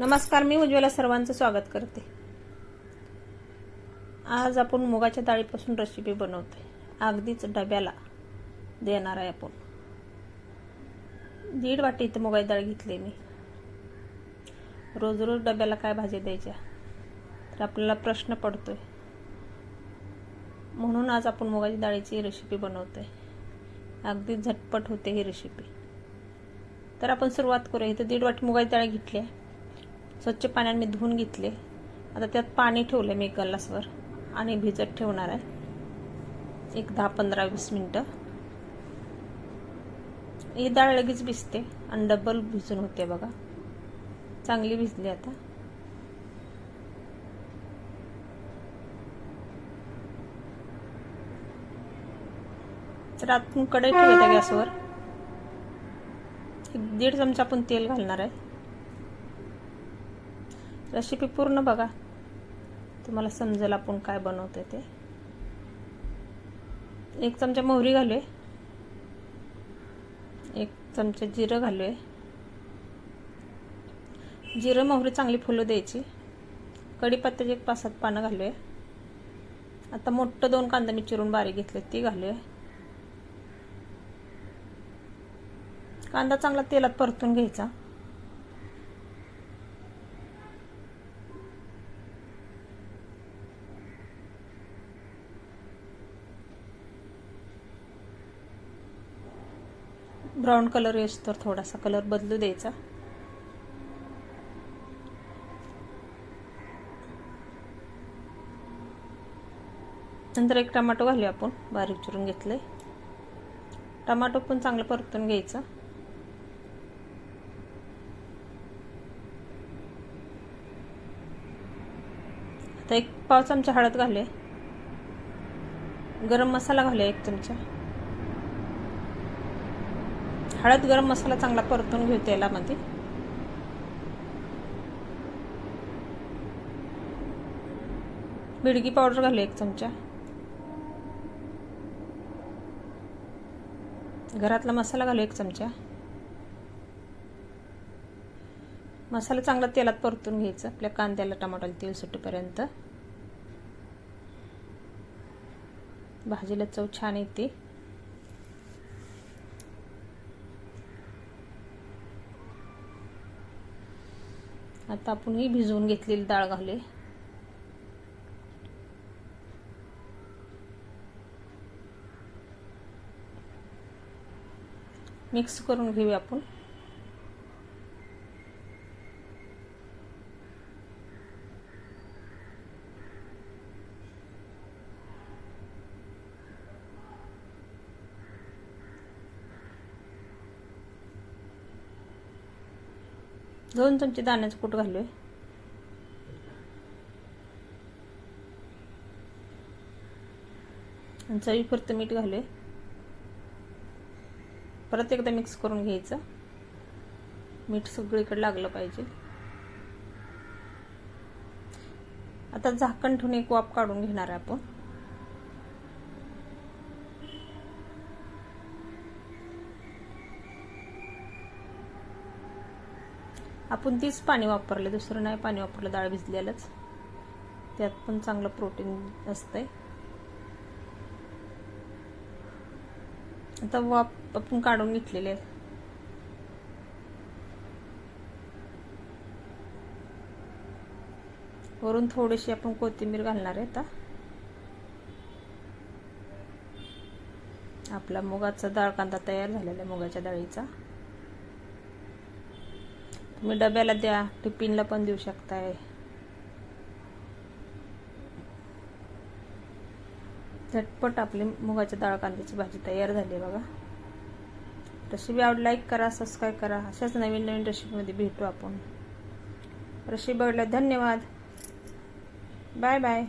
नमस्कार मी उज्ज्वला सर्वांचं स्वागत करते. आज आपण मुगाच्या डाळीपासून रेसिपी बनवते अगदीच डब्याला देणार आहे आपण. दीड वाटी इथं मुगाची डाळ घेतली मी. रोज रोज डब्याला काय भाजी द्यायच्या? तर आपल्याला प्रश्न पडतोय. म्हणून आज आपण मुगाची डाळीची रेसिपी बनवतोय. अगदी झटपट होते ही रेसिपी तर आपण सुरुवात करूया. इथं दीड वाटी मुगाची डाळ घेतली आहे. स्वच्छ पाण्याने मी धुवून घेतले. आता त्यात पाणी ठेवलं मी गलासवर. आणि भिजत ठेवणार आहे. एक दहा पंधरा वीस मिनटं. ही डाळ लगेच भिजते. आणि डबल भिजून होते बघा. चांगली भिजली आता. तर आपण कढई ठेवते गॅसवर. एक दीड चमचा आपण तेल घालणार आहे. रेसिपी पूर्ण बघा. तुम्हाला समजेल आपण काय बनवतोय ते. एक चमचा मोहरी घालूय. एक चमचा जिरं घालूय. जिरं मोहरी चांगली फुलं द्यायची. कढीपत्त्याची एक पाच सात पानं घालूय. आता मोठं दोन कांदा मी चिरून बारीक घेतले ती घालूया. कांदा चांगला तेलात परतून घ्यायचा. ब्राऊन कलर येस तर थोडासा कलर बदलू द्यायचा. नंतर एक टमाटो घालू आपण बारीक चिरून घेतले टमाटो पण चांगलं परतून घ्यायचं. आता एक पाव चमचा हळद घालूया. गरम मसाला घालूया एक चमचा. हळद गरम मसाला चांगला परतून घेऊ तेलामध्ये. बिडगी पावडर घालू एक चमचा. घरातला मसाला घालू एक चमचा. मसाला चांगला तेलात परतून घ्यायचा. आपल्या कांद्याला टमाट्याला तेल सुटेपर्यंत. भाजीला चव छान येते. आता आपण ही भिजवून घेतलेली डाळ घालूया. मिक्स करून घेऊया आपण. दोन चमचे दाण्याचं कूट घालूया. आणि चवीपुरतं मीठ घालूया. परत एकदा मिक्स करून घ्यायचं. मीठ सगळीकडे लागलं पाहिजे. आता झाकण ठेवून एक वाफ काढून घेणार आहे आपण. आपण तीच पाणी वापरले दुसरं नाही पाणी वापरलं डाळ भिजलेलंच. त्यात पण चांगलं प्रोटीन असतंय. आता वाप आपण काढून घेतलेले वरून थोडीशी आपण कोथिंबीर घालणार आहे आता. आपला मुगाचा डाळ कांदा तयार झालेला आहे मुगाच्या डाळीचा. तुम्ही डब्याला द्या टिफिनला पण देऊ शकताय. झटपट आपली मुगाच्या डाळ कांद्याची भाजी तयार झाली बघा. रेसिपी आवड लाईक करा सबस्क्राईब करा. अशाच नवीन नवीन रेसिपीमध्ये भेटू आपण. रेसिपी आवडल्या धन्यवाद. Bye bye